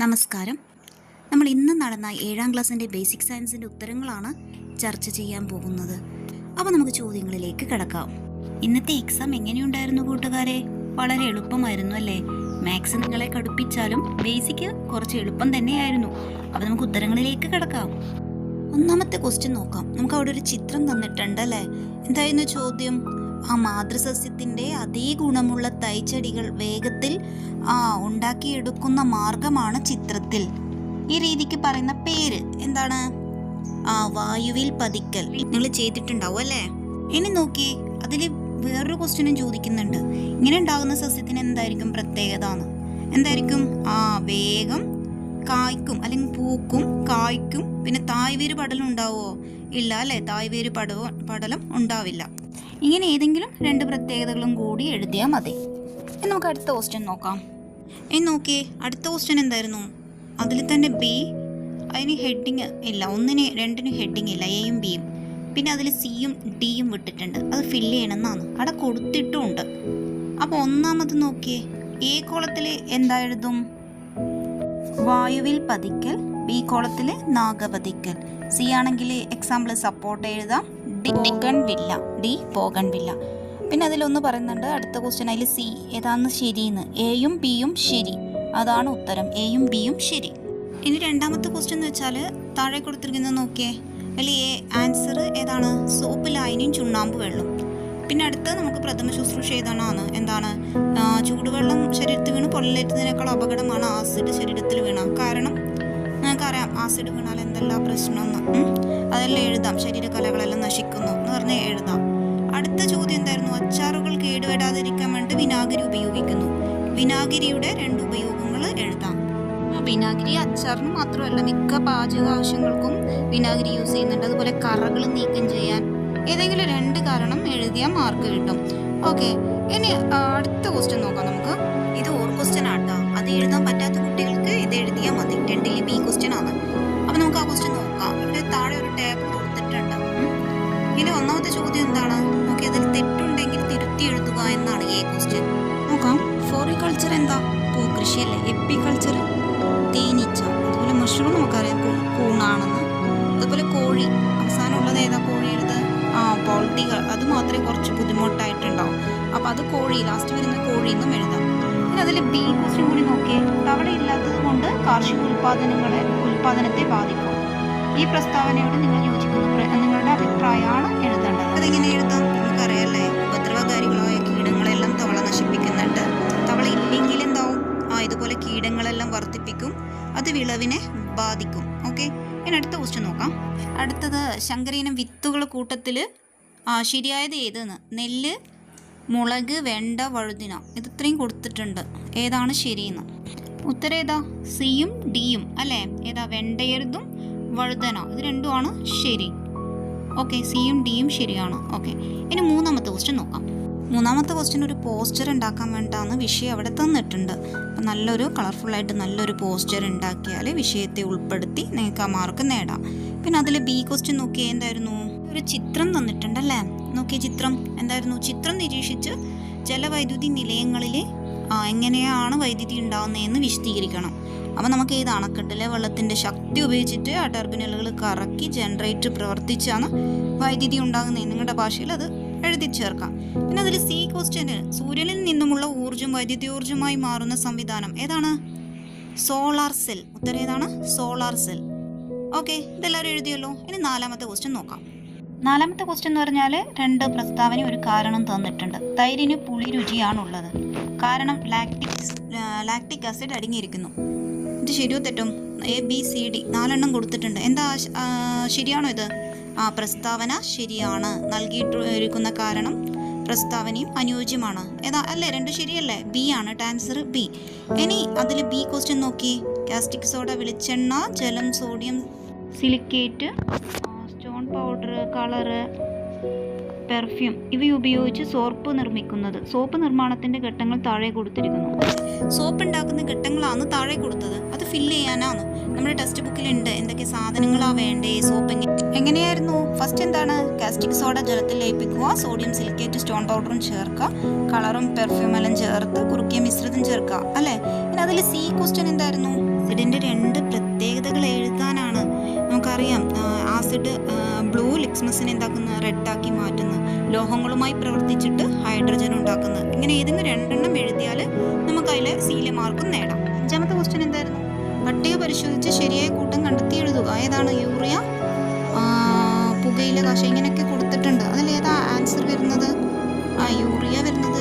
നമസ്കാരം. നമ്മൾ ഇന്ന് നടന്ന ഏഴാം ക്ലാസ്സിന്റെ ബേസിക് സയൻസിന്റെ ഉത്തരങ്ങളാണ് ചർച്ച ചെയ്യാൻ പോകുന്നത്. അപ്പോൾ നമുക്ക് ചോദ്യങ്ങളിലേക്ക് കിടക്കാം. ഇന്നത്തെ എക്സാം എങ്ങനെയുണ്ടായിരുന്നു കൂട്ടുകാരെ? വളരെ എളുപ്പമായിരുന്നു അല്ലേ? മാത്സ് നിങ്ങളെ കടുപ്പിച്ചാലും ബേസിക് കുറച്ച് എളുപ്പം തന്നെയായിരുന്നു. അപ്പോൾ നമുക്ക് ഉത്തരങ്ങളിലേക്ക് കിടക്കാം. ഒന്നാമത്തെ ക്വസ്റ്റ്യൻ നോക്കാം. നമുക്ക് അവിടെ ഒരു ചിത്രം തന്നിട്ടുണ്ട് അല്ലേ? എന്തായിരുന്നു ചോദ്യം? ആ മാതൃസസ്യത്തിന്റെ അതേ ഗുണമുള്ള തൈച്ചെടികൾ വേഗത്തിൽ ഉണ്ടാക്കിയെടുക്കുന്ന മാർഗമാണ് ചിത്രത്തിൽ. ഈ രീതിക്ക് പറയുന്ന പേര് എന്താണ്? ആ വായുവിൽ പതിക്കൽ. നിങ്ങൾ ചെയ്തിട്ടുണ്ടാവും അല്ലേ? ഇനി നോക്കിയേ അതിൽ വേറൊരു ക്വസ്റ്റ്യനും ചോദിക്കുന്നുണ്ട്. ഇങ്ങനെ ഉണ്ടാകുന്ന സസ്യത്തിന് എന്തായിരിക്കും പ്രത്യേകത എന്ന്? എന്തായിരിക്കും? ആ വേഗം കായ്ക്കും അല്ലെങ്കിൽ പൂക്കും കായ്ക്കും പിന്നെ തായ്വേര് പടലം ഉണ്ടാവുമോ? ഇല്ല അല്ലേ? തായ്വേര് പടവും പടലം ഉണ്ടാവില്ല. ഇങ്ങനെ ഏതെങ്കിലും രണ്ട് പ്രത്യേകതകളും കൂടി എഴുതിയാൽ മതി. ഇനി നമുക്ക് അടുത്ത ക്വസ്റ്റ്യൻ നോക്കാം. ഇനി നോക്കിയേ അടുത്ത ക്വസ്റ്റ്യൻ എന്തായിരുന്നു? അതിൽ തന്നെ ബി അതിന് ഹെഡിങ് ഇല്ല. ഒന്നിന് രണ്ടിന് ഹെഡിങ് ഇല്ല എയും ബിയും പിന്നെ അതിൽ സിയും ഡിയും വിട്ടിട്ടുണ്ട്. അത് ഫില്ല് ചെയ്യണമെന്നാണ്. അവിടെ കൊടുത്തിട്ടുമുണ്ട്. അപ്പോൾ ഒന്നാമത് നോക്കിയേ എ കോളത്തിൽ എന്താ എഴുതും? വായുവിൽ പതിക്കൽ ബി കോളത്തിൽ നാഗപതിക്കൽ. സി ആണെങ്കിൽ എക്സാമ്പിൾ സപ്പോർട്ട് എഴുതാം. ഡി പോകൺവില്ല ഡി പോകൺവില്ല. പിന്നെ അതിലൊന്ന് പറയുന്നുണ്ട് അടുത്ത ക്വസ്റ്റ്യൻ അതിൽ സി ഏതാന്ന് ശരിയെന്ന് എയും ബിയും ശരി. അതാണ് ഉത്തരം. എയും ബിയും ശരി. ഇനി രണ്ടാമത്തെ ക്വസ്റ്റ്യൻ എന്ന് വെച്ചാൽ താഴെ കൊടുത്തിരിക്കുന്നത് നോക്കിയേ. അതിൽ എ ആൻസർ ഏതാണ്? സോപ്പ് ലായനിയും ചുണ്ണാമ്പ് വെള്ളം. പിന്നെ അടുത്ത് നമുക്ക് പ്രഥമ ശുശ്രൂഷ ഏതാണ് എന്താണ്? ചൂടുവെള്ളം ശരീരത്തിൽ വീണ് പൊള്ളലേറ്റുന്നതിനേക്കാൾ അപകടമാണ് ആസിഡ് ശരീരത്തിൽ വീണ. കാരണം ആസിഡ് വീണാൽ എന്തെല്ലാം പ്രശ്നമെന്ന്? അതെല്ലാം എഴുതാം. ശരീരകലകളെല്ലാം നശിക്കുന്നു എന്ന് പറഞ്ഞ് എഴുതാം. അടുത്ത ചോദ്യം എന്തായിരുന്നു? അച്ചാറുകൾ കേടുവരാതിരിക്കാൻ വേണ്ടി വിനാഗിരി ഉപയോഗിക്കുന്നു. വിനാഗിരിയുടെ രണ്ട് ഉപയോഗങ്ങൾ എഴുതാം. വിനാഗിരി അച്ചാറിന് മാത്രമല്ല മിക്ക പാചക ആവശ്യങ്ങൾക്കും വിനാഗിരി യൂസ് ചെയ്യുന്നുണ്ട്. അതുപോലെ കറകൾ നീക്കം ചെയ്യാൻ ഏതെങ്കിലും രണ്ട് കാരണം എഴുതിയാൽ മാർക്ക് കിട്ടും. ഓക്കെ. ഇനി അടുത്ത ക്വസ്റ്റ്യൻ നോക്കാം നമുക്ക്. ഇത് ഓർ ക്വസ്റ്റ്യൻ ആട്ടോ. അത് എഴുതാൻ പറ്റാത്ത കുട്ടികൾക്ക് ഇത് എഴുതിയാൽ മതി. രണ്ടിൽ ബി ക്വസ്റ്റ്യൻ ആണ്. അപ്പൊ നമുക്ക് ആ ക്വസ്റ്റ്യൻ നോക്കാം. ഇവിടെ താഴെ ഒരു ടേബിൾ കൊടുത്തിട്ടുണ്ട്. ഇതിൽ ഒന്നാമത്തെ ചോദ്യം എന്താണ്? നമുക്ക് അതിൽ തെറ്റുണ്ടെങ്കിൽ തിരുത്തി എഴുതുക എന്നാണ് എ ക്വസ്റ്റ്യൻ നോക്കാം. ഫോറികൾച്ചർ എന്താ? പൂക്കൃഷിയല്ലേ എപ്പിക്കൾച്ചർ തേനീച്ച. അതുപോലെ മഷ്റൂം നമുക്കറിയാം. കൂണാണെന്ന്. അതുപോലെ കോഴി. അവസാനമുള്ളത് ഏതാ കോഴിയുടേത് ആ പോൾട്ടികൾ അത് മാത്രമേ കുറച്ച് ബുദ്ധിമുട്ടായിട്ടുണ്ടാവും. അപ്പോൾ അത് കോഴി. ലാസ്റ്റ് വരുന്ന കോഴിയെന്നും എഴുതാം. പിന്നെ അതിൽ ബി കൂടി നോക്കിയേ. തവള ഇല്ലാത്തത് കൊണ്ട് കാർഷിക ഉൽപാദനങ്ങളെ ഉൽപാദനത്തെ ബാധിക്കും. ഈ പ്രസ്താവനയോട് നിങ്ങൾ യോജിക്കുന്ന നിങ്ങളുടെ അഭിപ്രായമാണ് എഴുതേണ്ടത്. അതെങ്ങനെ എഴുതാം നമുക്കറിയാല്ലേ ഉപദ്രവകാരികളായ കീടങ്ങളെല്ലാം തവള നശിപ്പിക്കുന്നുണ്ട്. തവള ഇല്ലെങ്കിൽ എന്താവും? ആ ഇതുപോലെ കീടങ്ങളെല്ലാം വർദ്ധിപ്പിക്കും. അത് വിളവിനെ ബാധിക്കും. ഓക്കെ? ഇനി അടുത്ത ക്വസ്റ്റ്യൻ നോക്കാം. അടുത്തത് ശങ്കരീനം വിത്തുകൾ കൂട്ടത്തിൽ ശരിയായത് ഏതെന്ന്? നെല്ല് മുളക് വെണ്ട വഴുതിന. ഇത് ഇത്രയും കൊടുത്തിട്ടുണ്ട്. ഏതാണ് ശരിയെന്ന്? ഉത്തരം ഏതാ സിയും ഡിയും അല്ലേ? ഏതാ? വെണ്ടയരുതും വഴുതന. ഇത് രണ്ടുമാണ് ശരി. ഓക്കെ സിയും ഡിയും ശരിയാണ്. ഓക്കെ. ഇനി മൂന്നാമത്തെ ക്വസ്റ്റ്യൻ നോക്കാം. മൂന്നാമത്തെ ക്വസ്റ്റ്യൻ ഒരു പോസ്റ്റർ ഉണ്ടാക്കാൻ വേണ്ടാന്ന് വിഷയം അവിടെ തന്നിട്ടുണ്ട്. അപ്പം നല്ലൊരു കളർഫുള്ളായിട്ട് നല്ലൊരു പോസ്റ്റർ ഉണ്ടാക്കിയാൽ വിഷയത്തെ ഉൾപ്പെടുത്തി നിങ്ങൾക്ക് ആ മാർക്ക് നേടാം. പിന്നെ അതിൽ ബി ക്വസ്റ്റ്യൻ നോക്കിയാൽ എന്തായിരുന്നു? ഒരു ചിത്രം തന്നിട്ടുണ്ടല്ലേ? നോക്കിയ ചിത്രം. എന്തായിരുന്നു? ചിത്രം നിരീക്ഷിച്ച് ജലവൈദ്യുതി നിലയങ്ങളിൽ എങ്ങനെയാണ് വൈദ്യുതി ഉണ്ടാകുന്നതെന്ന് വിശദീകരിക്കണം. അപ്പോൾ നമുക്ക് ഏത് അണക്കെട്ടിലെ വെള്ളത്തിന്റെ ശക്തി ഉപയോഗിച്ചിട്ട് ആ ടെർമിനലുകൾ കറക്കി ജനറേറ്റർ പ്രവർത്തിച്ചാണ് വൈദ്യുതി ഉണ്ടാകുന്നത് നിങ്ങളുടെ ഭാഷയിൽ അത് എഴുതി ചേർക്കാം. പിന്നെ അതിൽ സി ക്വസ്റ്റ്യന് സൂര്യനിൽ നിന്നുമുള്ള ഊർജം വൈദ്യുതോർജമായി മാറുന്ന സംവിധാനം ഏതാണ്? Solar cell. ഉത്തരം ഏതാണ്? Solar cell. ഓക്കെ ഇതെല്ലാവരും എഴുതിയല്ലോ. ഇനി നാലാമത്തെ ക്വസ്റ്റ്യൻ നോക്കാം. നാലാമത്തെ ക്വസ്റ്റ്യൻ എന്ന് പറഞ്ഞാൽ രണ്ട് പ്രസ്താവന ഒരു കാരണം തന്നിട്ടുണ്ട്. തൈരിന് പുളി രുചിയാണുള്ളത്. കാരണം ലാക്ടിക് ലാക്ടിക് ആസിഡ് അടങ്ങിയിരിക്കുന്നു. ഇത് ശരിയോ തെറ്റും? എ ബി സി ഡി നാലെണ്ണം കൊടുത്തിട്ടുണ്ട്. എന്താ ശരിയാണോ ഇത്? ആ പ്രസ്താവന ശരിയാണ്. നൽകിയിട്ടിരിക്കുന്ന കാരണം പ്രസ്താവനയും അനുയോജ്യമാണ്. ഏതാ അല്ലേ രണ്ട് ശരിയല്ലേ? ബി ആണ്. ആൻസർ ബി ഇനി അതിൽ ബി ക്വസ്റ്റ്യൻ നോക്കി. കാസ്റ്റിക് സോഡ വെളിച്ചെണ്ണ ജലം sodium silicate powder colour perfume ഇവ ഉപയോഗിച്ച് സോപ്പ് നിർമ്മിക്കുന്നത്. സോപ്പ് നിർമ്മാണത്തിന്റെ ഘട്ടങ്ങൾ താഴെ കൊടുത്തിരിക്കുന്നു. സോപ്പ് ഉണ്ടാക്കുന്ന ഘട്ടങ്ങളാണ് താഴെ കൊടുത്തത്. അത് ഫില്ല് ചെയ്യാനാണ്. നമ്മുടെ ടെക്സ്റ്റ് ബുക്കിലുണ്ട് എന്തൊക്കെ സാധനങ്ങളാണ് വേണ്ടേ? സോപ്പ് എങ്ങനെ എങ്ങനെയായിരുന്നു? ഫസ്റ്റ് എന്താണ്? കാസ്റ്റിക് സോഡ ജലത്തിൽ ലയിപ്പിക്കുക സോഡിയം സിലിക്കേറ്റ് സ്റ്റോൺ പൗഡറും ചേർക്കുക കളറും പെർഫ്യൂം എല്ലാം ചേർത്ത് കുറുക്കിയ മിശ്രിതം ചേർക്കുക അല്ലേ? പിന്നെ അതിൽ സി ക്വസ്റ്റ്യൻ എന്തായിരുന്നു? ഇതിന്റെ എക്സ്മസിനെ എന്താക്കുന്നത് റെഡാക്കി മാറ്റുന്നു ലോഹങ്ങളുമായി പ്രവർത്തിച്ചിട്ട് ഹൈഡ്രജൻ ഉണ്ടാക്കുന്നത് ഇങ്ങനെ ഏതെങ്കിലും രണ്ടെണ്ണം എഴുതിയാൽ നമുക്ക് അതിൽ സീലെ മാർക്കും നേടാം. അഞ്ചാമത്തെ ക്വസ്റ്റ്യൻ എന്തായിരുന്നു? പട്ടിക പരിശോധിച്ച് ശരിയായ കൂട്ടം കണ്ടെത്തി എഴുതുക. ഏതാണ്? യൂറിയ പുകയില കാശ ഇങ്ങനെയൊക്കെ കൊടുത്തിട്ടുണ്ട്. അതിൽ ഏതാ ആൻസർ വരുന്നത്? ആ യൂറിയ വരുന്നത്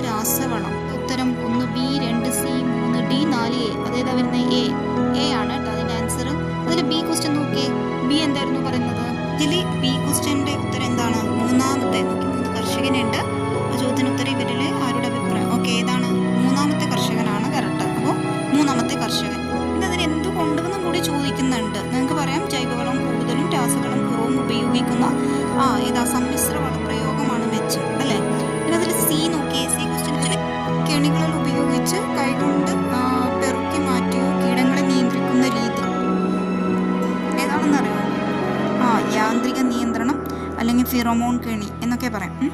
അല്ലെങ്കിൽ കേണി എന്നൊക്കെ പറയാം.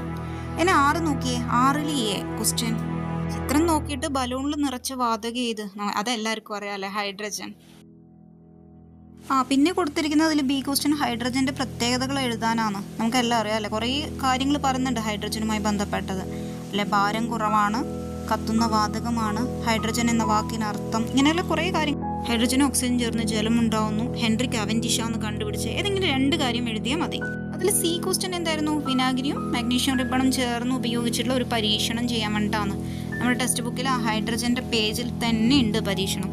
എന്നെ ആറ് നോക്കിയേ? ആറിൽ എ ക്വസ്റ്റ്യൻ ചിത്രം നോക്കിയിട്ട് ബലൂണിൽ നിറച്ച വാതക ഏത്? അതെല്ലാവർക്കും അറിയാമല്ലേ ഹൈഡ്രജൻ. ആ പിന്നെ കൊടുത്തിരിക്കുന്നത് അതിൽ ബി ക്വസ്റ്റ്യൻ ഹൈഡ്രജന്റെ പ്രത്യേകതകൾ എഴുതാനാണ്. നമുക്കെല്ലാം അറിയാമല്ലേ കുറേ കാര്യങ്ങൾ പറയുന്നുണ്ട് ഹൈഡ്രജനുമായി ബന്ധപ്പെട്ടത്. അല്ലെ? ഭാരം കുറവാണ് കത്തുന്ന വാതകമാണ് ഹൈഡ്രജൻ എന്ന വാക്കിനർത്ഥം ഇങ്ങനെയുള്ള കുറേ കാര്യങ്ങൾ. ഹൈഡ്രജനും ഓക്സിജൻ ചേർന്ന് ജലമുണ്ടാവുന്നു. ഹെൻറി കവൻഡിഷ എന്ന് കണ്ടുപിടിച്ച് ഏതെങ്കിലും രണ്ട് കാര്യം എഴുതിയാൽ മതി. അതിൽ സി ക്വസ്റ്റ്യൻ എന്തായിരുന്നു? വിനാഗിരിയും മാഗ്നീഷ്യം റിബണും ചേർന്ന് ഉപയോഗിച്ചിട്ടുള്ള ഒരു പരീക്ഷണം ചെയ്യാൻ വേണ്ടിയിട്ടാണ്. നമ്മുടെ ടെക്സ്റ്റ് ബുക്കിൽ ആ ഹൈഡ്രജന്റെ പേജിൽ തന്നെ ഉണ്ട് പരീക്ഷണം.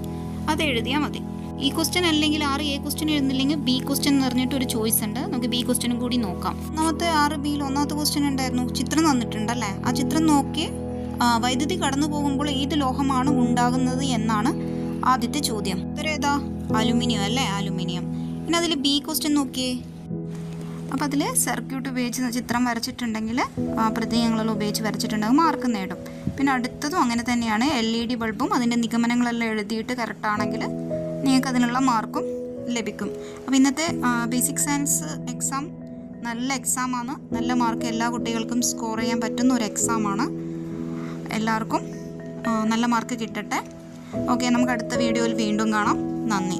അത് എഴുതിയാൽ മതി. ഈ ക്വസ്റ്റ്യൻ അല്ലെങ്കിൽ ആറ് എ ക്വസ്റ്റ്യൻ എഴുതുന്നില്ലെങ്കിൽ ബി ക്വസ്റ്റ്യൻ എന്ന് പറഞ്ഞിട്ട് ഒരു ചോയ്സ് ഉണ്ട്. നമുക്ക് ബി ക്വസ്റ്റ്യനും കൂടി നോക്കാം. ഒന്നാമത്തെ ആറ് ബിയിൽ ഒന്നാമത്തെ ക്വസ്റ്റ്യൻ ഉണ്ടായിരുന്നു ചിത്രം തന്നിട്ടുണ്ടല്ലേ ആ ചിത്രം നോക്കി വൈദ്യുതി കടന്നു പോകുമ്പോൾ ഏത് ലോഹമാണ് ഉണ്ടാകുന്നത് എന്നാണ് ആദ്യത്തെ ചോദ്യം. ഉത്തരം ഏതാ? അലുമിനിയം അല്ലേ? അലുമിനിയം. പിന്നെ അതിൽ ബി ക്വസ്റ്റ്യൻ നോക്കിയേ. അപ്പോൾ അതിൽ സർക്യൂട്ട് ഉപയോഗിച്ച് ചിത്രം വരച്ചിട്ടുണ്ടെങ്കിൽ പ്രതീകങ്ങളിൽ ഉപയോഗിച്ച് വരച്ചിട്ടുണ്ടെങ്കിൽ മാർക്ക് നേടും. പിന്നെ അടുത്തതും അങ്ങനെ തന്നെയാണ്. എൽ ഇ ഡി ബൾബും അതിന്റെ നിഗമനങ്ങളെല്ലാം എഴുതിയിട്ട് കറക്റ്റാണെങ്കിൽ നിങ്ങൾക്ക് അതിനുള്ള മാർക്കും ലഭിക്കും. അപ്പോൾ ഇന്നത്തെ ബേസിക് സയൻസ് എക്സാം നല്ല എക്സാമാണ് നല്ല മാർക്ക് എല്ലാ കുട്ടികൾക്കും സ്കോർ ചെയ്യാൻ പറ്റുന്ന ഒരു എക്സാമാണ് എല്ലാവർക്കും നല്ല മാർക്ക് കിട്ടട്ടെ. ഓക്കെ നമുക്ക് അടുത്ത വീഡിയോയിൽ വീണ്ടും കാണാം. നന്ദി.